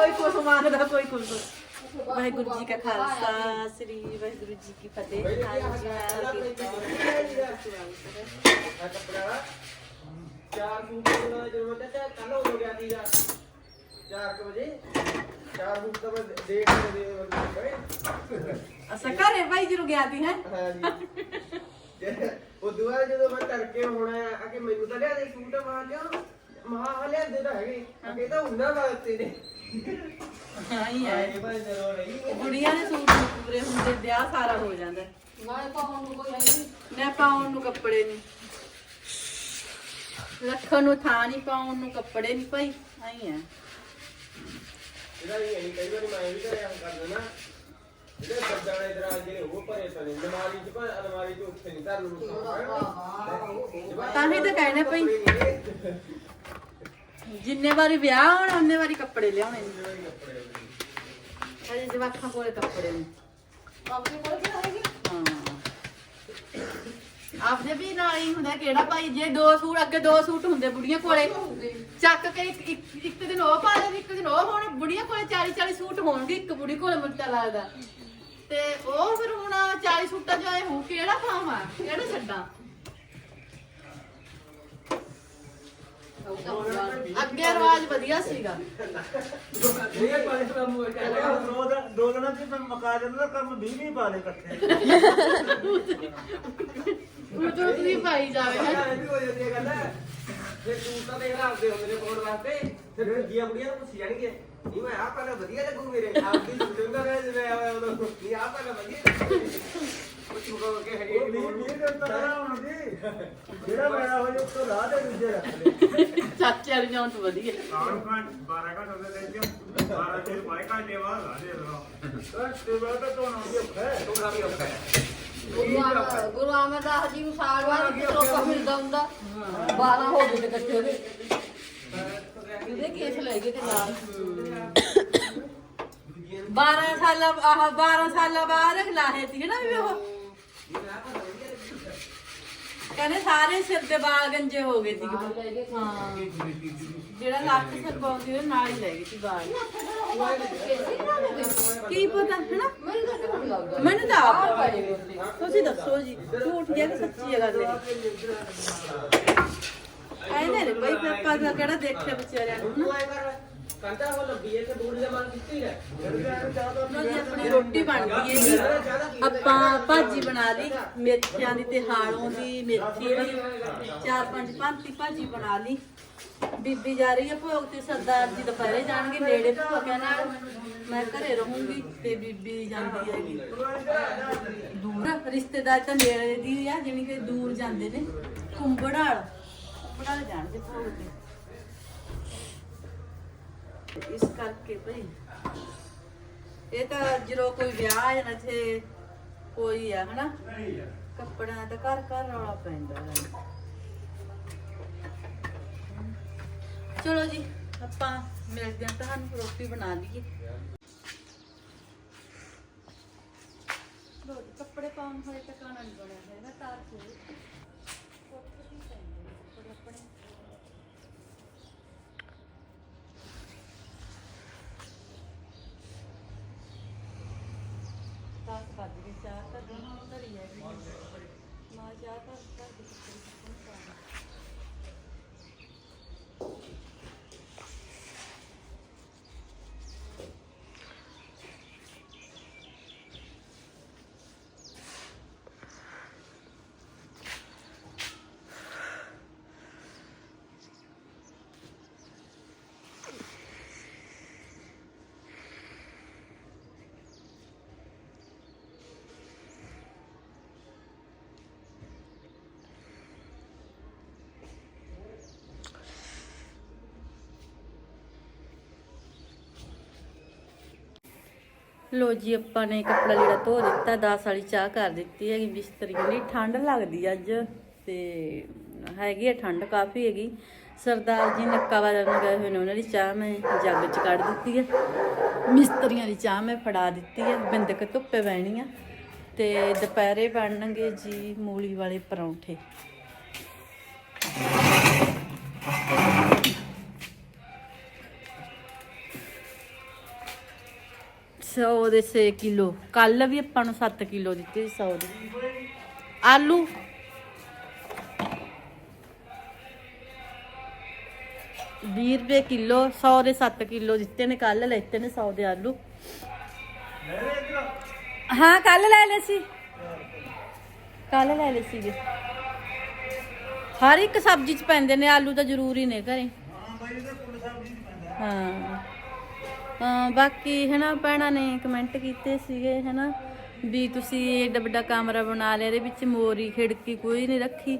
ਕੋਈ ਕੁਛ ਮੰਗਦਾ ਕੋਈ ਕੁਛ ਵਾਹਿਗੁਰੂ ਜੀ ਕਾ ਖਾਲਸਾ ਸ੍ਰੀ ਵਾਹਿਗੁਰੂ ਜੀ ਕੀ ਫਤਿਹ। ਹਾਂਜੀ ਮੈਂ ਚਾਰ ਸੂਟ ਦਾ ਜ਼ਰੂਰਤ ਹੈ ਤੇ ਕੱਲ ਹੋ ਗਿਆ ਸੀਗਾ। 4 ਵਜੇ। ਚਾਰ ਸੂਟ ਤਾਂ ਮੈਂ ਦੇਖ ਕੇ ਦੇ ਦੇ ਅਸਾਂ ਘਰੇ ਭਾਈ ਜੀ ਨੂੰ ਗਿਆ ਦੀ ਹੈ? ਹਾਂ ਜੀ। ਉਹ ਦੁਆਰਾ ਜਦੋਂ ਮੈਂ ਤੜਕੇ ਹੋਣਾ ਆ ਕਿ ਮੈਨੂੰ ਤਾਂ ਲਿਆ ਦੇ ਸੂਟ ਮਾਰ ਲਿਆ ਮਹਾ ਹਲਿਆ ਦੇ ਤਾਂ ਹੈਗੇ। ਆ ਕਿ ਤਾਂ ਉਹਨਾਂ ਵਾਸਤੇ ਨੇ ਹਾਂ ਹੀ ਹੈ। ਇਹ ਭਾਈ ਜ਼ਰੂਰ ਨਹੀਂ ਕੁੜੀਆਂ ਦੇ ਸੂਟ ਨੀ ਪੂਰੇ ਹੁੰਦੇ ਵਿਆਹ ਸਾਰਾ ਹੋ ਜਾਂਦਾ। ਨਾਲੇ ਤਾਂ ਹੁਣ ਕੋਈ ਹੈ ਨਹੀਂ। ਮੈਂ ਪਾਉਣ ਨੂੰ ਕੱਪੜੇ ਨਹੀਂ ਰੱਖਣ ਨੂੰ ਥਾਂ ਨਹੀਂ ਪਾਉਣ ਨੂੰ ਕੱਪੜੇ ਨਹੀਂ ਭਾਈ। ਆਈ ਹੈ ਇਹਦਾ ਹੀ ਹੈ ਕਈ ਵਾਰੀ ਮੈਂ ਵੀ ਕਰਿਆ ਕਰ ਦਿੰਦਾ ਜਿਹੜੇ ਸੱਜਾਣੇ ਦਰਾਜ ਜਿਹੜੇ ਉਹ ਭਰੇ ਸਨੇ ਅਲਮਾਰੀ ਚ ਭਾਵੇਂ ਅਲਮਾਰੀ ਚ ਉੱਥੇ ਨਹੀਂ ਧਰ ਨੂੰ ਤਾਂ ਹੀ ਤਾਂ ਕਹਿਣਾ ਭਾਈ। ਜਿੰਨੇ ਵਾਰੀ ਵਿਆਹ ਹੋਣਾ ਉਹਨੇ ਵਾਰੀ ਕੱਪੜੇ ਲਿਆਉਣੇ ਨੇ। ਅਜੇ ਜਵਾਕਾਂ ਕੋਲੇ ਕੱਪੜੇ ਨੇ। ਆਪਦੇ ਵੀ ਨਾਲ ਹੀ ਹੁੰਦਾ ਕਿਹੜਾ ਭਾਈ ਜੇ ਦੋ ਸੂਟ ਅੱਗੇ ਦੋ ਸੂਟ ਹੁੰਦੇ ਬੁੜੀਆਂ ਕੋਲੇ। ਚੱਕ ਕੇ ਇੱਕ ਇੱਕ- ਇੱਕ ਦਿਨ ਉਹ ਪਾ ਲੈਣ ਇੱਕ ਦਿਨ ਉਹ ਹੁਣ ਬੁੜੀਆਂ ਕੋਲੇ 40 40 ਸੂਟ ਹੋਣਗੇ ਇੱਕ ਬੁੜੀ ਕੋਲੇ ਮੁੱਟਾ ਲੱਗਦਾ। ਤੇ ਉਹ ਫਿਰ ਹੁਣ 40 ਸੂਟਾਂ ਚ ਆਏ ਹੋ ਕਿਹੜਾ ਪਾਵਾਂ ਕਿਹੜਾ ਛੱਡਾਂ? ਅੱਗੇ ਰਿਵਾਜ ਵਧੀਆ ਸੀਗਾ ਦੋ ਦਿਨ ਦੋ ਦਿਨਾਂ ਚ ਮੈਂ ਮਕਾ ਦਿੰਦਾ ਕੰਮ 20 20 ਪਾ ਦੇ ਇਕੱਠੇ ਉਹ ਜੋ ਤੁਸੀਂ ਪਾਈ ਜਾਵੇ ਹੈਂ। ਇਹ ਵੀ ਹੋ ਜਾਂਦੀ ਹੈ ਗੱਲ ਫਿਰ ਸੂਟ ਤਾਂ ਦੇਖ ਰੱਖਦੇ ਹੁੰਦੇ ਨੇ ਪਾਉਣ ਵਾਸਤੇ ਫਿਰ ਦੂਜੀਆਂ ਬੁੜੀਆਂ ਨੂੰ ਪੁੱਛ ਜਾਣਗੇ ਨਹੀਂ ਮੈਂ ਆਹ ਪਹਿਲਾਂ ਵਧੀਆ ਲੱਗੂ ਮੇਰੇ ਆਪਦੀ ਸੁਣਦਾ ਰਹੇ ਜਿਵੇਂ ਆਇਆ ਉਦੋਂ ਨਹੀਂ ਆਹ ਪਹਿਲਾਂ ਵਧੀਆ ਲੱਗੂ ਕੁਝ ਮੁਕੋ ਕੇ ਹੈਗੇ ਉਹ 20 20 ਦਿਨ ਤਾਂ ਰਹਾ ਹੁਣ ਜੀ ਜਿਹੜਾ ਮੇਰਾ ਹੋ ਚਾਚੇ ਵਾਲੀ ਜਾਣ ਤੋਂ ਵਧੀਆ। ਗੁਰੂ ਅਮਰਦਾਸ ਜੀ ਨੂੰ ਸਾਲ ਬਾਅਦ ਕਿਰੋਪਾ ਮਿਲਦਾ ਹੁੰਦਾ। 12 ਹੋ ਗਏ ਤੇ ਇਕੱਠੇ ਉਹਦੇ ਇਹਦੇ ਕੇਸ ਲੈ ਗਏ ਤੇ ਨਾਲ। 12 ਸਾਲਾਂ ਆਹ 12 ਸਾਲਾਂ ਬਾਅਦ ਲਾਹੇ ਸੀ ਨਾ ਵੀ ਉਹ। ਕਹਿੰਦੇ ਸਾਰੇ ਸਿਰ ਦੇ ਵਾਲ ਗੰਜੇ ਹੋ ਗਏ ਸੀ। ਹਾਂ। ਜਿਹੜਾ ਲੱਕ ਸਿਰ ਪਾਉਂਦੀ ਉਹ ਨਾਲ ਹੀ ਲੈ ਗਈ ਸੀ ਵਾਲ। ਕੀ ਪਤਾ ਹੈਨਾ? ਮੈਨੂੰ ਤਾਂ ਆਪ। ਤੁਸੀਂ ਦੱਸੋ ਜੀ ਝੂਠ ਜਾਂ ਕਿ ਸੱਚੀ ਹੈ ਗੱਲ ਇਹ? ਕਹਿੰਦੇ ਨੇ ਬਈ ਪਾਪਾ ਦਾ ਕਿਹੜਾ ਦੇਖਿਆ ਵਿਚਾਰਿਆਂ ਨੂੰ ਕੰਟਾ ਹੋ ਲੱਗੀ ਹੈ ਤੇ ਬੂੜੀ ਦਾ ਮਨ ਕੀਤੀ ਹੈ। ਜੀ ਆਪਣੀ ਰੋਟੀ ਬਣ ਗਈ ਹੈ। ਜੀ। ਆਪਾਂ ਭਾਜੀ ਬਣਾ ਲਈ ਮੇਥਿਆਂ ਦੀ ਤੇ ਹਾਲੋਂ ਦੀ ਮੇਥੀ ਦੀ ਚਾਰ ਪੰਜ ਭਾਂਤੀ ਭਾਜੀ ਬਣਾ ਲਈ। ਬੀਬੀ ਜਾ ਰਹੀ ਹੈ ਭੋਗ ਤੇ ਸਰਦਾਰ ਜੀ ਦੁਪਹਿਰੇ ਜਾਣਗੇ ਨੇੜੇ ਭੋਗਿਆਂ ਨਾਲ। ਮੈਂ ਘਰੇ ਰਹੂੰਗੀ ਤੇ ਬੀਬੀ ਜਾਂਦੀ ਹੈਗੀ ਦੂਰ ਰਿਸ਼ਤੇਦਾਰ ਤਾਂ ਨੇੜੇ ਦੀ ਆ ਜਿਵੇਂ ਕਿ ਦੂਰ ਜਾਂਦੇ ਨੇ। ਕੁੰਬੜਾਲ ਕੁੰਬੜਾਲ ਜਾਣਦੇ ਭੋਗ ਤੇ। ਇਸ ਕਰਕੇ ਭਈ ਇਹ ਤਾਂ ਜਦੋਂ ਕੋਈ ਵਿਆਹ ਹੈ ਨਾ ਇੱਥੇ ਕੋਈ ਆ ਹਨਾ ਕੱਪੜਿਆਂ ਦਾ ਘਰ ਘਰ ਰੌਲਾ ਪੈਂਦਾ ਹੈ ਚਲੋ ਜੀ ਆਪਾਂ ਮਿਲਦੇ ਹਾਂ ਤੁਹਾਨੂੰ ਰੋਟੀ ਬਣਾ ਲਈਏ ਲੋ ਜੀ ਕੱਪੜੇ ਪਾਉਣ ਹੋਏ ਤਾਂ ਕਾਣਾ ਨਹੀਂ ਬਣਿਆ ਹੈਗਾ ਤਾਰ ਕੋਲ ਕੱਪੜੇ ਆਪਣੇ ਦਸ ਵੱਜ ਗਏ ਚਾਹ ਤਾਂ ਦੋਨੋਂ ਧਰੀ ਹੈ ਮਾਂ ਚਾਹ ਤਾਂ ਘਰ ਦੇ ਲੋ ਜੀ, ਆਪਾਂ ਨੇ ਕੱਪੜਾ ਲੀੜਾ ਧੋ ਦਿੱਤਾ 10 ਵਾਲੀ ਚਾਹ ਕਰ ਦਿੱਤੀ ਹੈਗੀ, ਬਿਸਤਰੀ ਲਈ ਠੰਡ ਲੱਗਦੀ ਅੱਜ, ਤੇ ਹੈਗੀ ਹੈ ਠੰਡ, ਕਾਫੀ ਹੈਗੀ। ਸਰਦਾਰ ਜੀ ਨੱਕਾ ਵਾਲਾ ਨੂੰ ਗਏ ਹੋਏ ਨੇ, ਉਹਨਾਂ ਦੀ ਚਾਹ ਮੈਂ ਜੱਗ ਚ ਕੱਢ ਦਿੱਤੀ ਹੈ ਮਿਸਤਰੀਆਂ ਦੀ ਚਾਹ ਮੈਂ ਫੜਾ ਦਿੱਤੀ ਹੈ ਬਿੰਦਕ ਧੁੱਪੇ ਬਹਿਣੀ ਆ। ਤੇ ਦੁਪਹਿਰੇ ਬਣਨਗੇ ਜੀ ਮੂਲੀ ਵਾਲੇ ਪਰੌਂਠੇ। 100 ਦੇ 6 ਕਿਲੋ। ਕੱਲ ਵੀ ਆਪਾਂ ਨੂੰ 7 ਕਿਲੋ ਦਿੱਤੇ ਸੀ 100 ਦੇ। ਆਲੂ। ਵੀਹ ਰੁਪਏ ਕਿਲੋ 100 ਦੇ 7 ਕਿਲੋ ਦਿੱਤੇ ਨੇ ਕੱਲ ਲੈਤੇ ਨੇ 100 ਦੇ ਆਲੂ। ਹਾਂ ਕੱਲ ਲੈ ਲਏ ਸੀ। ਕੱਲ ਲੈ ਲਏ ਸੀਗੇ। ਹਰ ਇੱਕ ਸਬਜ਼ੀ ਚ ਪੈਂਦੇ ਨੇ ਆਲੂ ਤਾਂ ਜ਼ਰੂਰੀ ਨੇ ਘਰੇ। ਹਾਂ ਹਾਂ। ਬਾਕੀ ਹਨਾ ਭੈਣਾਂ ਨੇ ਕਮੈਂਟ ਕੀਤੇ ਸੀਗੇ ਹਨਾ ਵੀ ਤੁਸੀਂ ਏਡਾ ਵੱਡਾ ਕਮਰਾ ਬਣਾ ਲਿਆ, ਇਹਦੇ ਵਿੱਚ ਮੋਰੀ ਖਿੜਕੀ ਕੋਈ ਨਹੀਂ ਰੱਖੀ।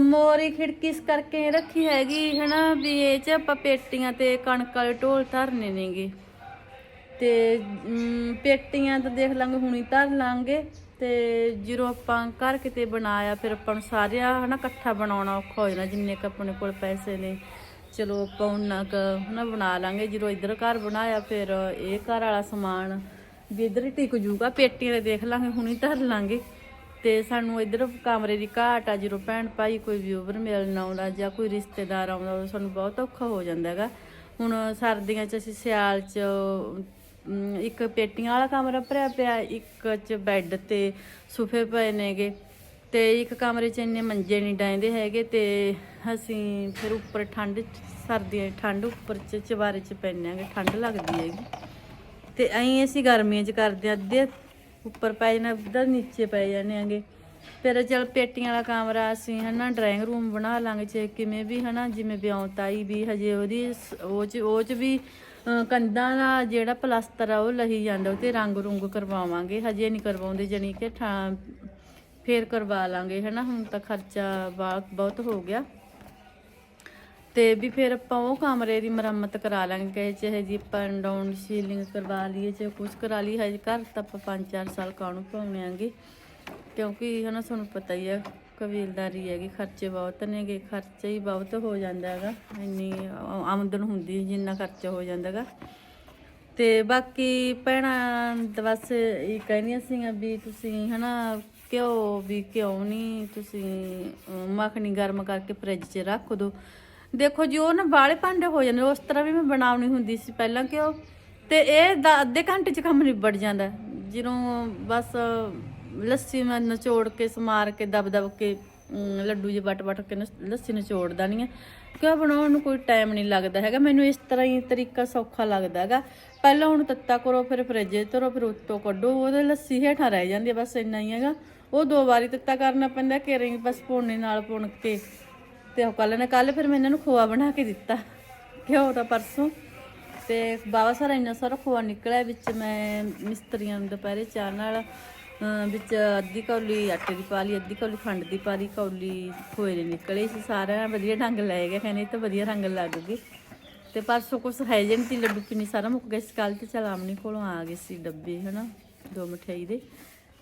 ਮੋਰੀ ਖਿੜਕੀ ਇਸ ਕਰਕੇ ਰੱਖੀ ਹੈਗੀ ਹਨਾ ਵੀ ਇਹ ਚ ਆਪਾਂ ਪੇਟੀਆਂ ਤੇ ਕਣਕ ਵਾਲੇ ਢੋਲ ਧਰਨੇ ਨੇਗੇ। ਤੇ ਪੇਟੀਆਂ ਤਾਂ ਦੇਖ ਲਾਂਗੇ, ਹੁਣੀ ਧਰ ਲਾਂਗੇ। ਤੇ ਜਦੋਂ ਆਪਾਂ ਘਰ ਕਿਤੇ ਬਣਾਇਆ, ਫਿਰ ਆਪਾਂ ਨੂੰ ਸਾਰਿਆਂ ਹਨਾ ਇਕੱਠਾ ਬਣਾਉਣਾ ਔਖਾ ਹੋ ਜਾਣਾ, ਜਿੰਨੇ ਕ ਆਪਣੇ ਕੋਲ ਪੈਸੇ ਨੇ। ਚਲੋ ਆਪਾਂ ਉਹਨਾਂ ਕ ਹਨਾ ਬਣਾ ਲਾਂਗੇ। ਜਦੋਂ ਇੱਧਰ ਘਰ ਬਣਾਇਆ, ਫਿਰ ਇਹ ਘਰ ਵਾਲਾ ਸਮਾਨ ਵੀ ਇੱਧਰ ਹੀ ਟਿਕ ਜੂਗਾ। ਪੇਟੀਆਂ ਤੇ ਦੇਖ ਲਾਂਗੇ, ਹੁਣੀ ਧਰ ਲਾਂਗੇ। ਤੇ ਸਾਨੂੰ ਇੱਧਰ ਕਮਰੇ ਦੀ ਘਾਟ ਆ, ਜਦੋਂ ਭੈਣ ਭਾਈ ਕੋਈ ਵਿਊਵਰ ਮਿਲਣ ਆਉਂਦਾ ਜਾਂ ਕੋਈ ਰਿਸ਼ਤੇਦਾਰ ਆਉਂਦਾ ਉਹ ਸਾਨੂੰ ਬਹੁਤ ਔਖਾ ਹੋ ਜਾਂਦਾ ਹੈਗਾ। ਹੁਣ ਸਰਦੀਆਂ 'ਚ ਅਸੀਂ ਸਿਆਲ 'ਚ ਇੱਕ ਪੇਟੀਆਂ ਵਾਲਾ ਕਮਰਾ ਭਰਿਆ ਪਿਆ, ਇੱਕ 'ਚ ਬੈੱਡ ਤੇ ਸੁਫੇ ਪਏ ਨੇਗੇ। ਤੇ ਇੱਕ ਕਮਰੇ 'ਚ ਇੰਨੇ ਮੰਜੇ ਨਹੀਂ ਡਾਇੰਦੇ ਹੈਗੇ ਤੇ ਅਸੀਂ ਫਿਰ ਉੱਪਰ ਠੰਡ ਸਰਦੀਆਂ ਠੰਡ, ਉੱਪਰ 'ਚ ਚਵਾਰੇ 'ਚ ਪੈਂਦੇ ਆਂਗੇ ਠੰਡ ਲੱਗਦੀ ਹੈਗੀ। ਤੇ ਐਂ ਅਸੀਂ ਗਰਮੀਆਂ 'ਚ ਕਰਦੇ ਹਾਂ ਅੱਧੇ, ਉੱਪਰ ਪੈ ਜਾਣਾ ਅੱਧਾ ਨੀਚੇ ਪੈ ਜਾਂਦੇ ਆਂਗੇ ਫਿਰ ਚਲ ਪੇਟੀਆਂ ਵਾਲਾ ਕਮਰਾ ਅਸੀਂ ਹਨਾ ਡਰਾਇੰਗ ਰੂਮ ਬਣਾ ਲਾਂਗੇ ਜੇ ਕਿਵੇਂ ਵੀ ਹਨਾ, ਜਿਵੇਂ ਵਿਆਹੁਤਾ ਆਈ ਵੀ ਹਜੇ ਉਹਦੀ ਸ- ਉਹ ਚ ਉਹ ਚ ਵੀ ਕੰਧਾਂ ਦਾ ਜਿਹੜਾ ਪਲਾਸਟਰ ਆ ਉਹ ਲਹੀ ਜਾਂਦਾ ਉਹ ਤੇ ਰੰਗ ਰੁੰਗ ਕਰਵਾਵਾਂਗੇ। ਹਜੇ ਨਹੀਂ ਕਰਵਾਉਂਦੇ, ਜਾਣੀ ਕਿ ਠਾ- ਫੇਰ ਕਰਵਾ ਲਾਂਗੇ, ਹਨਾ? ਹੁਣ ਤਾਂ ਖਰਚਾ ਬਾ- ਬਹੁਤ ਹੋ ਗਿਆ। ਤੇ ਵੀ ਫਿਰ ਆਪਾਂ ਉਹ ਕਮਰੇ ਦੀ ਮੁਰੰਮਤ ਕਰਾ ਲਾਂਗੇ ਚਾਹੇ ਜੀ ਆਪਾਂ ਡਾਊਨ ਸੀਲਿੰਗ ਕਰਵਾ ਲਈਏ ਚਾਹੇ ਕੁਝ ਕਰਾ ਲਈ ਹਜੇ ਘਰ ਤਾਂ ਆਪਾਂ 5-4 ਸਾਲ ਕਾਹਨੂੰ ਪਾਉਣੇ ਆਂਗੇ? ਕਿਉਂਕਿ, ਹਨਾ, ਤੁਹਾਨੂੰ ਪਤਾ ਹੀ ਹੈ ਕਬੀਲਦਾਰੀ ਹੈਗੀ, ਖਰਚੇ ਬਹੁਤ ਨੇਗੇ, ਖਰਚਾ ਹੀ ਬਹੁਤ ਹੋ ਜਾਂਦਾ ਹੈਗਾ। ਇੰਨੀ ਆਮਦਨ ਹੁੰਦੀ ਨੀ ਜਿੰਨਾ ਖਰਚਾ ਹੋ ਜਾਂਦਾ ਹੈਗਾ। ਤੇ ਬਾਕੀ ਭੈਣਾਂ ਬਸ ਇਹ ਕਹਿੰਦੀਆਂ ਸੀਗੀਆਂ ਵੀ ਤੁਸੀਂ, ਹਨਾ ਘਿਓ ਵੀ ਘਿਓ ਨਹੀਂ ਤੁਸੀਂ ਮੱਖਣੀ ਗਰਮ ਕਰਕੇ ਫ੍ਰਿਜ 'ਚ ਰੱਖ ਦੋ। ਦੇਖੋ ਜੀ, ਉਹ ਨਾ ਬਾਲੇ ਭਾਂਡੇ ਹੋ ਜਾਂਦੇ, ਉਸ ਤਰ੍ਹਾਂ ਵੀ ਮੈਂ ਬਣਾਉਣੀ ਹੁੰਦੀ ਸੀ ਪਹਿਲਾਂ ਘਿਓ। ਤੇ ਇਹ ਦਾ- ਅੱਧੇ ਘੰਟੇ 'ਚ ਕੰਮ ਨਿਬੜ ਜਾਂਦਾ। ਜਦੋਂ ਬਸ ਲੱਸੀ ਮੈਂ ਨਚੋੜ ਕੇ, ਸਮਾਰ ਕੇ, ਦਬ ਦਬ ਕੇ ਲੱਡੂ ਜਿਹੇ ਵੱਟ ਵੱਟ ਕੇ ਨਾ ਲੱਸੀ ਨਿਚੋੜ ਦੇਣੀ ਆ। ਕਿਉਂ ਬਣਾਉਣ ਨੂੰ ਕੋਈ ਟਾਈਮ ਨਹੀਂ ਲੱਗਦਾ ਹੈਗਾ। ਮੈਨੂੰ ਇਸ ਤਰ੍ਹਾਂ ਹੀ ਤਰੀਕਾ ਸੌਖਾ ਲੱਗਦਾ ਹੈਗਾ। ਪਹਿਲਾਂ ਹੁਣ ਤੱਤਾ ਕਰੋ, ਫਿਰ ਫ੍ਰਿਜ 'ਚ ਧਰੋ, ਫਿਰ ਉੱਤੋਂ ਕੱਢੋ। ਉਹਦੇ ਲੱਸੀ ਹੇਠਾਂ ਰਹਿ ਜਾਂਦੀ ਹੈ ਬਸ ਇੰਨਾ ਹੀ ਹੈਗਾ। ਉਹ ਦੋ ਵਾਰੀ ਤੱਤਾ ਕਰਨਾ ਪੈਂਦਾ, ਕਿ ਬਸ ਪੋਣੇ ਨਾਲ ਪੁਣ ਕੇ। ਤੇ ਉਹ ਕੱਲ ਨੇ ਕੱਲ ਫਿਰ ਮੈਂ ਇਹਨਾਂ ਨੂੰ ਖੋਆ ਬਣਾ ਕੇ ਦਿੱਤਾ। ਘਿਓ ਦਾ ਪਰਸੋਂ? ਤੇ ਬਾਬਾ ਸਾਰਾ ਇੰਨਾ ਸਾਰਾ ਖੋਆ ਨਿਕਲਿਆ, ਵਿੱਚ ਮੈਂ ਮਿਸਤਰੀਆਂ ਨੂੰ ਦੁਪਹਿਰੇ ਚਾਹ ਨਾਲ ਵਿੱਚ ਅੱਧੀ ਕੌਲੀ ਆਟੇ ਦੀ ਪਾ ਲਈ, ਅੱਧੀ ਕੌਲੀ ਖੰਡ ਦੀ ਪਾ ਲਈ, ਕੌਲੀ ਖੋਏ ਦੇ ਨਿਕਲੇ ਸੀ ਸਾਰਾ। ਵਧੀਆ ਢੰਗ ਲੈ ਗਿਆ, ਕਹਿੰਦੇ ਇਹ ਤਾਂ ਵਧੀਆ ਰੰਗ ਲੱਗ ਗਏ ਤੇ ਪਰਸੋਂ ਕੁਛ ਹੈ ਜਨ ਤੀ ਲੱਡੂ ਪਿੰਨੀ ਸਾਰਾ ਮੁੱਕ ਗਿਆ ਸੀ ਕੱਲ ਤੇ ਚਲ ਆਮਣੀ ਕੋਲੋਂ ਆ ਗਏ ਸੀ ਡੱਬੇ, ਹਨਾ, ਦੋ ਮਠਿਆਈ ਦੇ।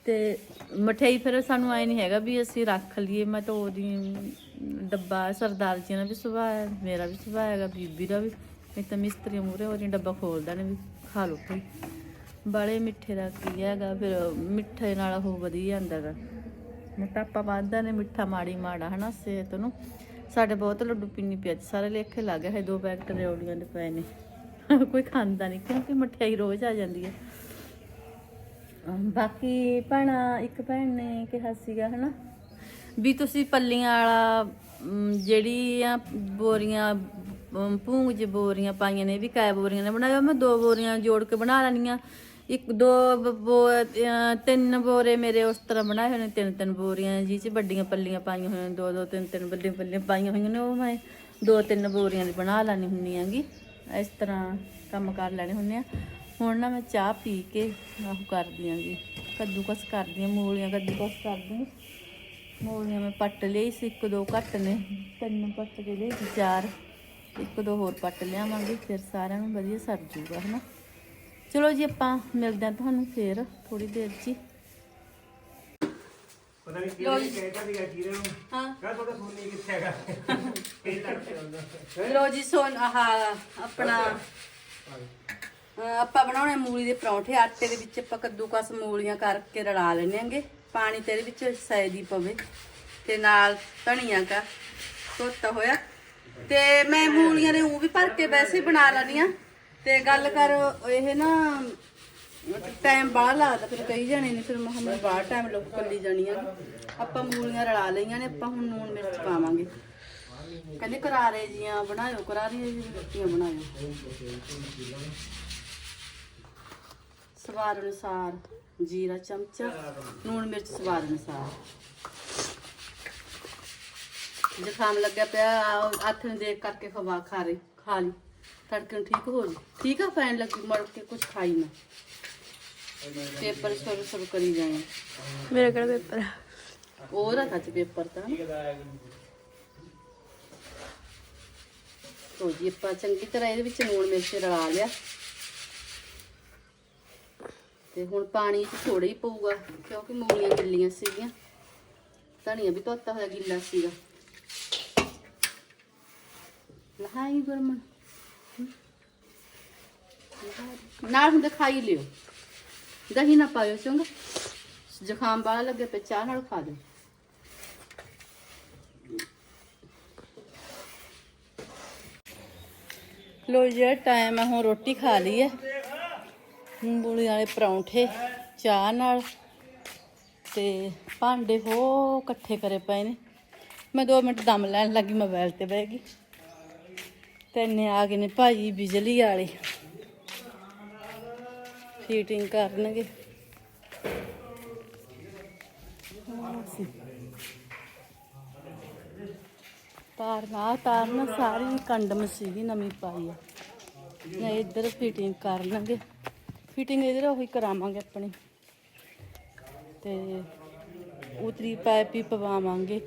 ਤੇ ਮਠਿਆਈ ਫਿਰ ਸਾਨੂੰ ਆਏ ਨਹੀਂ ਹੈਗਾ ਵੀ ਅਸੀਂ ਰੱਖ ਲਈਏ ਮੈਂ ਤਾਂ ਉਹਦੀ ਡੱਬਾ ਸਰਦਾਰ ਜੀ ਦਾ ਵੀ ਸੁਭਾਅ ਹੈ ਮੇਰਾ ਵੀ ਸੁਭਾਅ ਹੈਗਾ ਬੀਬੀ ਦਾ ਵੀ ਨਹੀਂ ਤਾਂ ਮਿਸਤਰੀ ਮੂਰੇ ਉਹਦੀ ਡੱਬਾ ਖੋਲਦਾ ਨੇ ਵੀ ਖਾ ਲਓ ਕੋਈ। ਬਾਲੇ ਮਿੱਠੇ ਦਾ ਕੀ ਹੈਗਾ ਫਿਰ ਮਿੱਠੇ ਨਾਲ ਉਹ ਵਧੀਆ ਜਾਂਦਾ ਗਾ। ਮੋਟਾਪਾ ਵੱਧਦਾ ਨੇ ਮਿੱਠਾ ਮਾੜੀ ਮਾੜਾ ਹਨਾ ਸਿਹਤ ਨੂੰ। ਸਾਡੇ ਬਹੁਤ ਲੱਡੂ ਪਿੰਨੀ ਪਿਆ ਸੀ, ਸਾਰੇ ਲੇਖੇ ਲੱਗ ਗਏ ਹੈ ਦੋ ਪੈਕਟ ਰਿਓੜੀਆਂ ਦੇ ਪਏ ਨੇ। ਕੋਈ ਖਾਂਦਾ ਨਹੀਂ ਕਿਉਂਕਿ ਮਠਿਆਈ ਰੋਜ਼ ਆ ਜਾਂਦੀ ਹੈ ਬਾਕੀ ਭੈਣਾਂ ਇੱਕ ਭੈਣ ਨੇ ਕਿਹਾ ਸੀਗਾ ਹਨਾ ਵੀ ਤੁਸੀਂ ਪੱਲੀਆਂ ਵਾਲਾ ਅਮ, ਜਿਹੜੀਆਂ ਬੋਰੀਆਂ ਭੂੰਗ ਚ ਬੋਰੀਆਂ ਪਾਈਆਂ ਨੇ ਇਹ ਵੀ ਕਾਇ ਬੋਰੀਆਂ ਨੇ ਬਣਾਇਆ ਮੈਂ ਦੋ ਬੋਰੀਆਂ ਜੋੜ ਕੇ ਬਣਾ ਲੈਣੀਆਂ। ਇੱਕ ਦੋ ਤਿੰਨ ਬੋਰੇ ਮੇਰੇ ਉਸ ਤਰ੍ਹਾਂ ਬਣਾਏ ਹੋਏ ਨੇ ਤਿੰਨ ਤਿੰਨ ਬੋਰੀਆਂ ਜੀ ਚ ਵੱਡੀਆਂ ਪੱਲੀਆਂ ਪਾਈਆਂ ਹੋਈਆਂ ਨੇ ਦੋ ਦੋ ਤਿੰਨ ਤਿੰਨ ਵੱਡੀਆਂ ਪੱਲੀਆਂ ਪਾਈਆਂ ਹੋਈਆਂ ਨੇ ਉਹ ਮੈਂ ਦੋ ਤਿੰਨ ਬੋਰੀਆਂ ਦੀ ਬਣਾ ਲੈਣੀ ਹੁੰਨੀ ਆਂਗੀ ਇਸ ਤਰ੍ਹਾਂ ਕੰਮ ਕਰ ਲੈਣੇ ਹੁੰਨੇ ਆ। ਹੁਣ ਨਾ ਮੈਂ ਚਾਹ ਪੀ ਕੇ ਆਹ ਕਰਦੀ ਆਂਗੀ ਕੱਦੂਕਸ ਕਰਦੀ ਆਂ ਮੂਲੀਆਂ ਕੱਦੂਕਸ ਕਰਦੀ ਆਂ। ਮੂਲੀਆਂ ਮੈਂ ਪੱਟ ਲਈ ਸੀ ਇੱਕ ਦੋ ਘੱਟ ਨੇ ਤਿੰਨ ਪੱਟ ਕੇ ਲਈ ਚਾਰ। ਇੱਕ ਦੋ ਹੋਰ ਪੱਟ ਲਿਆਵਾਂਗੇ ਫਿਰ ਸਾਰਿਆਂ ਨੂੰ ਵਧੀਆ ਸਰ ਜੂਗਾ ਹਨਾ। ਚਲੋ ਜੀ ਆਪਾਂ ਮਿਲਦੇ ਹਾਂ ਤੁਹਾਨੂੰ ਫੇਰ ਥੋੜੀ ਦੇਰ ਹੀ। ਪਤਾ ਨਹੀਂ ਕਿਹਨੇ ਕਹਿਤਾ ਸੀਗਾ ਕੀਰੇ ਨੂੰ। ਹਾਂ। ਕਹ ਤੁਹਾਡਾ ਸੋਨੀ ਕਿੱਥੇ ਹੈਗਾ। ਇਹ ਤੜਕੇ ਹੁੰਦਾ ਲੋ ਜੀ ਸੋਨ ਆਹ ਆਪਣਾ। ਆਪਾਂ ਬਣਾਉਣੇ ਮੂਲੀ ਦੇ ਪਰੌਂਠੇ, ਆਟੇ ਦੇ ਵਿੱਚ ਆਪਾਂ ਕੱਦੂਕਸ ਮੂਲੀਆਂ ਕਰਕੇ ਰਲਾ ਲੈਣੇ ਆਂਗੇ ਪਾਣੀ ਤੇ ਇਹਦੇ ਵਿੱਚ ਸੈ ਪਵੇ ਤੇ ਨਾਲ ਧਨੀਆ ਕਾ ਧੋਤਾ ਹੋਇਆ। ਤੇ ਮੈਂ ਮੂਲੀਆਂ ਦੇ ਉਹ ਵੀ ਭਰ ਕੇ ਵੈਸੇ ਹੀ ਬਣਾ ਲੈਣੀ ਆ ਤੇ ਗੱਲ ਕਰ ਇਹ ਨਾ ਟਾਈਮ ਬਾਹਰ ਲੱਗਦਾ ਫਿਰ ਕਈ ਜਾਣੇ ਨੇ, ਫਿਰ ਮੈਂ ਬਾਹਰ ਟਾਈਮ ਲੋਕ ਕੱਲੀ ਜਾਣੀਆਂ ਆ। ਆਪਾਂ ਮੂਲੀਆਂ ਰਲਾ ਲਈਆਂ ਨੇ, ਆਪਾਂ ਹੁਣ ਨੂਣ ਮਿਰਚ ਪਾਵਾਂਗੇ। ਕਹਿੰਦੇ ਕਰਾਰੇ ਜੀਆਂ ਬਣਾਇਓ, ਕਰਾਰੀਆਂ ਜੀ ਰੋਟੀਆਂ ਬਣਾਇਓ। ਸਵਾਦ ਅਨੁਸਾਰ ਜੀਰਾ ਚਮਚਾ ਨੂਣ ਮਿਰਚ ਸਵਾਦ ਅਨੁਸਾਰ। ਜ਼ੁਕਾਮ ਲੱਗਿਆ ਪਿਆ ਹੱਥ ਨੂੰ ਦੇਖ ਕਰਕੇ ਖਵਾ ਖਾ ਰਹੇ ਖਾ ਲਈ। ਤੜਕੇ ਨੂੰ ਠੀਕ ਹੋ ਜੀ ਠੀਕ ਆ ਫੈਨ ਲੱਗੀ ਮੜ ਕੇ ਕੁਝ ਖਾਈ ਨਾ। ਪੇਪਰ ਸ਼ੁਰੂ ਸ਼ੁਰੂ ਕਰੀ ਜਾਣਾ। ਮੇਰਾ ਕਿਹੜਾ ਪੇਪਰ ਹੈ ਉਹ ਦਾ ਸੱਚ ਪੇਪਰ ਤਾਂ। ਤੋ ਜੀ ਆਪਾਂ ਚੰਗੀ ਤਰ੍ਹਾਂ ਇਹਦੇ ਵਿੱਚ ਲੂਣ ਮਿਰਚ ਰਲਾ ਲਿਆ। ਤੇ ਹੁਣ ਪਾਣੀ ਚ ਥੋੜਾ ਹੀ ਪਊਗਾ, ਕਿਉਂਕਿ ਮੂਲੀਆਂ ਗਿੱਲੀਆਂ ਸੀਗੀਆਂ। ਧਨੀਆ ਵੀ ਧੋਤਾ ਹੋਇਆ ਗਿੱਲਾ ਸੀਗਾ। ਲਹਾਈ ਗੁਰਮਨ। ਨਾਲ ਹੁੰਦਾ ਖਾਈ ਲਿਓ। ਦਹੀਂ ਨਾ ਪਾਇਓ ਚੰਗਾ। ਜ਼ੁਕਾਮ ਵਾਲਾ ਲੱਗੇ ਪਏ ਚਾਹ ਨਾਲ ਖਾ ਦੇ ਲੋ ਜੀ ਟਾਈਮ ਆ, ਹੁਣ ਰੋਟੀ ਖਾ ਲਈ ਹੈ ਮੂਲੀ ਵਾਲੇ ਪਰੌਂਠੇ, ਚਾਹ ਨਾਲ ਤੇ ਭਾਂਡੇ ਹੋ ਇਕੱਠੇ ਕਰੇ ਪਏ ਨੇ। ਮੈਂ 2 ਮਿੰਟ ਦਮ ਲੈਣ ਲੱਗੀ ਮੋਬਾਈਲ ਤੇ ਬਹਿ ਗਈ। ਤੇ ਇੰਨੇ ਆ ਗਏ ਨੇ ਭਾਜੀ ਬਿਜਲੀ ਵਾਲੇ। ਫੀਟਿੰਗ ਕਰਨਗੇ। ਤਾਰਨਾ ਤਾਰਨਾ ਸਾਰੀ ਕੰਡਮ ਸੀਗੀ, ਨਵੀਂ ਪਾਈ ਆ। ਨਾ ਇੱਧਰ ਫਿਟਿੰਗ ਕਰਨਗੇ। ਲਾਂਗੇ ਫਿਟਿੰਗ ਇੱਧਰ ਉਹੀ ਕਰਾਵਾਂਗੇ ਆਪਣੀ। ਤੇ ਉਤਰੀ ਪਾਈਪ ਹੀ ਪਵਾਵਾਂਗੇ।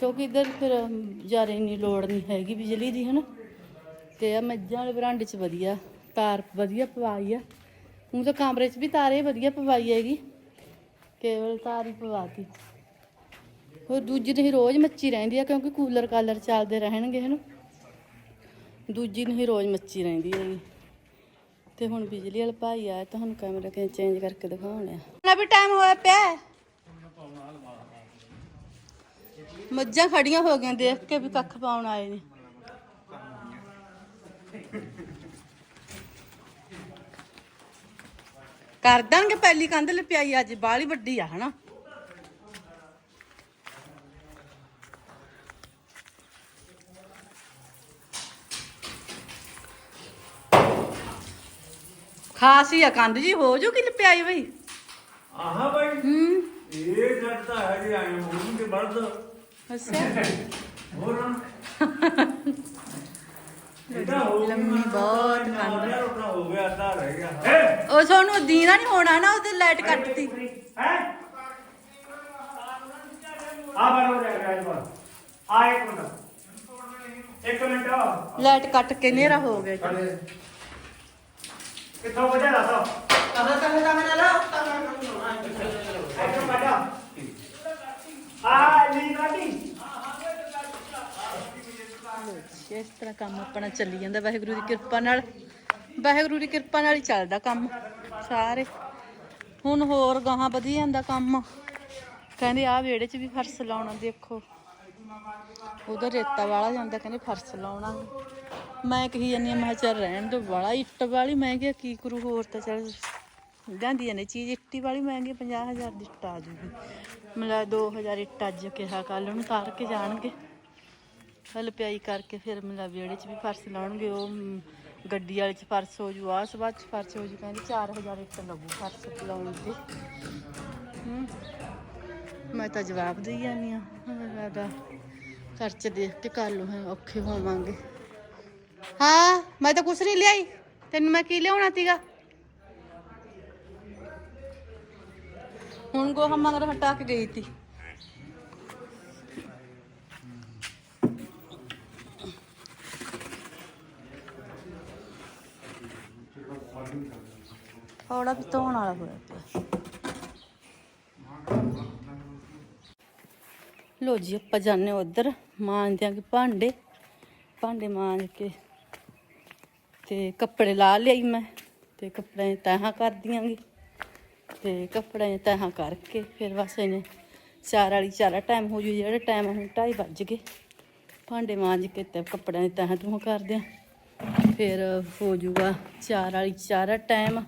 ਕਿਉਂਕਿ ਇੱਧਰ ਫਿਰ ਜ਼ਿਆਦਾ ਇੰਨੀ ਲੋੜ ਨਹੀਂ ਹੈਗੀ ਬਿਜਲੀ ਦੀ, ਹਨਾ? ਤੇ ਆ ਮੱਝਾਂ ਵਾਲੇ ਬਰਾਂਡੇ 'ਚ ਵਧੀਆ, ਤਾਰ ਵਧੀਆ ਪਵਾਈ ਆ। ਹੁਣ ਤਾਂ ਕਮਰੇ 'ਚ ਵੀ ਤਾਰੇ ਵਧੀਆ ਪਵਾਈ ਹੈਗੀ, ਕੇਵਲ ਤਾਰ ਹੀ ਪਵਾਤੀ। ਹੋਰ ਦੂਜੀ ਦਿਨ ਰੋਜ਼ ਮੱਚੀ ਰਹਿੰਦੀ ਆ, ਕਿਉਂਕਿ ਕੂਲਰ ਕਾਲਰ ਚੱਲਦੇ ਰਹਿਣਗੇ, ਹਨ? ਦੂਜੀ ਦਿਨ ਰੋਜ਼ ਮੱਚੀ ਰਹਿੰਦੀ ਹੈਗੀ। ਤੇ ਹੁਣ ਬਿਜਲੀ ਵਾਲਾ ਭਾਈ ਆਇਆ ਤਾਂ ਹੁਣ ਕੈਮਰਾ ਕਿ ਚੇਂਜ ਕਰਕੇ ਦਿਖਾਉਣੇ ਨਾ ਵੀ ਟਾਈਮ ਹੋਇਆ ਪਿਆ ਮੱਝਾਂ ਖੜੀਆਂ ਹੋ ਗਈਆਂ, ਦੇਖ ਕੇ ਵੀ ਕੱਖ ਪਾਉਣ ਆਏ ਨੇ। ਕਰ ਦਾਂਗੇ ਪਹਿਲੀ ਕੰਧ ਲਪਿਆਈ, ਅੱਜ ਬਾਹਲੀ ਵੱਡੀ ਆ, ਹਨਾ? ਖਾਸ ਹੀ ਆ ਕੰਧ ਜੀ ਹੋ ਜੂਗੀ ਲਪਿਆਈ ਬਈ? ਆਹਾਂ ਬਾਈ। ਹੂੰ। ਇਹ ਜੱਟਦਾ ਹੈ ਜੀ ਆਏ ਮੂੰਹ ਤੇ ਬੜਦ ਅੱਛਾ। ਹੋਰ ਇਹਦਾ ਹੋ ਗਿਆ ਲੰਮੀ ਬਹੁਤ ਕੰਧ ਰੋਟਾ ਹੋ ਗਿਆ ਅੱਧਾ ਰਹਿ ਗਿਆ। ਹੈ ਉਹ ਤੁਹਾਨੂੰ ਦੀਨਾ ਨਹੀਂ ਹੋਣਾ ਨਾ ਉਹਦੇ ਲਾਈਟ ਕੱਟਤੀ ਹੈ? ਆ ਬਾਰ ਹੋ ਜਾਏਗਾ ਇਸ ਵਾਰ ਆ ਇੱਕ ਮਿੰਟ। ਇੱਕ ਮਿੰਟ। ਲਾਈਟ ਕੱਟ ਕੇ ਹਨੇਰਾ ਹੋ ਗਿਆ ਜੀ। ਕਿੱਥੋਂ ਵਜਾ ਦੱਸੋ? ਕਹਾਂ ਕਹਾਂ ਕਹਾਂ ਨਾ ਲਾ ਇੱਥੋਂ ਕੱਢਾ। ਆ ਲੀ ਕਾਟੀ ਇਸ ਤਰ੍ਹਾਂ ਕੰਮ ਆਪਣਾ ਚੱਲੀ ਜਾਂਦਾ। ਵਾਹਿਗੁਰੂ ਦੀ ਕਿਰਪਾ ਨਾਲ। ਵਾਹਿਗੁਰੂ ਦੀ ਕਿਰਪਾ ਨਾਲ ਹੀ ਚੱਲਦਾ ਕੰਮ। ਸਾਰੇ। ਹੁਣ ਹੋਰ ਗਾਹਾਂ ਵਧੀ ਜਾਂਦਾ ਕੰਮ। ਕਹਿੰਦੇ ਆਹ ਵਿਹੜੇ 'ਚ ਵੀ ਫਰਸ਼ ਲਾਉਣਾ ਦੇਖੋ। ਉਧਰ ਰੇਤਾ ਵਾਲਾ ਜਾਂਦਾ ਕਹਿੰਦੇ ਫਰਸ਼ ਲਾਉਣਾ। ਮੈਂ ਕਹੀ ਜਾਂਦੀ ਹਾਂ ਮੈਂ ਕਿਹਾ ਚੱਲ ਰਹਿਣ ਦੋ ਵਾਲਾ ਇੱਟ ਵਾਲੀ ਮਹਿੰਗੀ ਆ, ਕੀ ਕਰੂ ਹੋਰ ਤਾਂ ਚੱਲ ਜਾਂਦੀਆਂ ਨੇ ਚੀਜ਼ ਇੱਟੀ ਵਾਲੀ ਮਹਿੰਗੀ 50000 ਦੀ ਇੱਟ ਆ ਜੂਗੀ। ਮਿਲਾ 2000 ਇੱਟ ਅੱਜ ਕਿਹਾ ਕੱਲ ਨੂੰ ਤਾਰ ਕੇ ਜਾਣਗੇ। ਹਲ ਪਿਆਈ ਕਰਕੇ ਫਿਰ ਮਿਲਾ ਵਿਹੜੇ 'ਚ ਵੀ ਫਰਸ਼ ਲਾਉਣਗੇ ਉਹ ਮ, ਗੱਡੀ ਵਾਲੇ 'ਚ ਫਰਸ਼ ਹੋ ਜੂ ਆਹ ਸਭਾ 'ਚ ਫਰਸ਼ ਹੋ ਜੂ ਕਹਿੰਦੇ 4000 ਇੱਟ ਲੱਗੂ ਫਰਸ਼ ਲਾਉਣ ਤੇ। ਹੂੰ ਮੈਂ ਤਾਂ ਜਵਾਬ ਦੇਈ ਜਾਂਦੀ ਆ ਦਾ ਖਰਚ ਦੇਖ ਕੇ ਕਰ ਲਓ ਹੈ ਔਖੇ ਹੋਵਾਂਗੇ। ਹਾਂ, ਮੈਂ ਤਾਂ ਕੁਛ ਨਹੀਂ ਲਿਆਈ। ਤੈਨੂੰ ਮੈਂ ਕੀ ਲਿਆਉਣਾ ਸੀਗਾ? ਹੁਣ ਗੋਹਾ ਮਗਰ ਹਟਾ ਕੇ ਗਈ ਤੀ। ਔੜਾ ਵੀ ਧੋਣ ਵਾਲਾ ਹੋਇਆ ਪਿਆ। ਲੋ ਜੀ, ਆਪਾਂ ਜਾਣੇ ਉਧਰ, ਮਾਂਜਦੇ ਆਂ ਭਾਂਡੇ। ਭਾਂਡੇ ਮਾਂਜ ਕੇ ਤੇ ਕੱਪੜੇ ਲਾ ਲਿਆਈ ਮੈਂ, ਤੇ ਕੱਪੜੇ ਤਹਾਂ ਕਰ ਦਿਆਂਗੀ। ਤੇ ਕੱਪੜੇ ਤਹਾਂ ਕਰਕੇ ਫਿਰ ਬਸ ਇਹਨੇ ਚਾਰ ਵਾਲੀ ਚਾਰਾ ਟਾਈਮ ਹੋ ਜੂ, ਜਿਹੜਾ ਟਾਈਮ ਹੁਣ 2:30 ਵੱਜ ਗਏ। ਭਾਂਡੇ ਮਾਂਜ ਕੇ ਤੇ ਕੱਪੜਿਆਂ ਦੀ ਤਹਾਂ ਤੂੰ ਕਰ ਦਿਆਂ। ਫਿਰ ਹੋ ਜੂਗਾ ਚਾਰ ਵਾਲੀ ਚਾਰਾ ਟਾਈਮ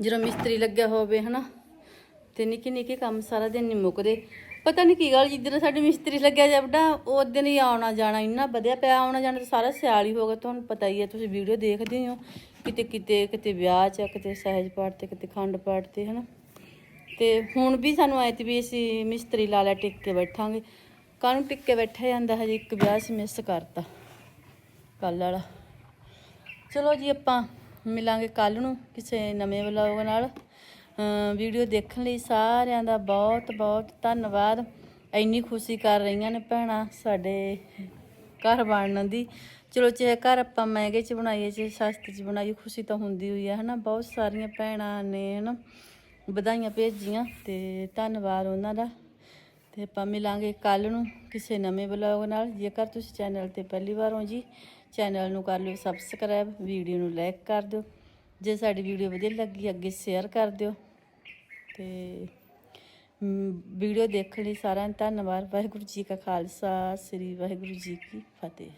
ਜਦੋਂ ਮਿਸਤਰੀ ਲੱਗਿਆ ਹੋਵੇ ਹਨਾ, ਤੇ ਨਿੱਕੇ ਨਿੱਕੇ ਕੰਮ ਸਾਰਾ ਦਿਨ ਨਹੀਂ ਮੁੱਕਦੇ। ਪਤਾ ਨਹੀਂ ਕੀ ਗੱਲ, ਜਿੱਦਣ ਸਾਡੇ ਮਿਸਤਰੀ ਲੱਗਿਆ ਜਾਪਦਾ ਉਹ ਦਿਨ ਹੀ ਆਉਣਾ ਜਾਣਾ ਇੰਨਾ ਵਧਿਆ ਪਿਆ, ਆਉਣਾ ਜਾਣਾ ਤਾਂ ਸਾਰਾ ਸਿਆਲ ਹੀ ਹੋ ਗਿਆ, ਤੁਹਾਨੂੰ ਪਤਾ ਹੀ ਹੈ, ਤੁਸੀਂ ਵੀਡੀਓ ਦੇਖਦੇ ਹੋ ਕਿਤੇ ਕਿਤੇ ਕਿਤੇ ਵਿਆਹ 'ਚ ਕਿਤੇ ਸਹਿਜ ਪਾਠ ਤੇ, ਕਿਤੇ ਖੰਡ ਪਾਠ ਤੇ, ਹਨਾ। ਤੇ ਹੁਣ ਵੀ ਸਾਨੂੰ ਆਏ ਵੀ ਅਸੀਂ ਮਿਸਤਰੀ ਲਾ ਲਿਆ, ਟਿਕ ਕੇ ਬੈਠਾਂਗੇ। ਕਾਹਨੂੰ ਟਿਕ ਕੇ ਬੈਠਿਆ ਜਾਂਦਾ, ਹਜੇ ਇੱਕ ਵਿਆਹ ਸੀ ਮਿਸ ਕਰਤਾ ਕੱਲ ਵਾਲਾ। ਚਲੋ ਜੀ, ਆਪਾਂ ਮਿਲਾਂਗੇ ਕੱਲ ਨੂੰ ਕਿਸੇ ਨਵੇਂ ਵਲੌਗ ਨਾਲ। ਵੀਡੀਓ ਦੇਖਣ ਲਈ ਸਾਰਿਆਂ ਦਾ ਬਹੁਤ ਬਹੁਤ ਧੰਨਵਾਦ। ਇੰਨੀ ਖੁਸ਼ੀ ਕਰ ਰਹੀਆਂ ਨੇ ਭੈਣਾਂ ਸਾਡੇ ਘਰ ਬਣਨ ਦੀ। ਚਲੋ ਚਾਹੇ ਘਰ ਆਪਾਂ ਮਹਿੰਗੇ ਚ ਬਣਾਈਏ ਚਾਹੇ ਸਸਤੇ ਚ ਬਣਾਈਏ, ਖੁਸ਼ੀ ਤਾਂ ਹੁੰਦੀ ਹੋਈ ਹੈ ਹਨਾ? ਬਹੁਤ ਸਾਰੀਆਂ ਭੈਣਾਂ ਨੇ, ਹਨਾ? ਵਧਾਈਆਂ ਭੇਜੀਆਂ ਤੇ ਧੰਨਵਾਦ ਉਹਨਾਂ ਦਾ। ਤੇ ਆਪਾਂ ਮਿਲਾਂਗੇ ਕੱਲ ਨੂੰ ਕਿਸੇ ਨਵੇਂ ਵਲੌਗ ਨਾਲ। ਜੇਕਰ ਤੁਸੀਂ ਚੈਨਲ ਤੇ ਪਹਿਲੀ ਵਾਰ ਹੋ ਜੀ, ਚੈਨਲ ਨੂੰ ਕਰ ਲਿਓ ਸਬਸਕ੍ਰਾਈਬ, ਵੀਡੀਓ ਨੂੰ ਲਾਈਕ ਕਰ ਦਿਓ। ਜੇ ਸਾਡੀ ਵੀਡੀਓ ਵਧੀਆ ਲੱਗੀ, ਅੱਗੇ ਸ਼ੇਅਰ ਕਰ ਦਿਓ। ਤੇ ਵੀਡੀਓ ਦੇਖਣ ਲਈ ਸਾਰਿਆਂ ਦਾ ਧੰਨਵਾਦ। ਵਾਹਿਗੁਰੂ ਜੀ ਕਾ ਖਾਲਸਾ, ਸ੍ਰੀ ਵਾਹਿਗੁਰੂ ਜੀ ਕੀ ਫਤਿਹ।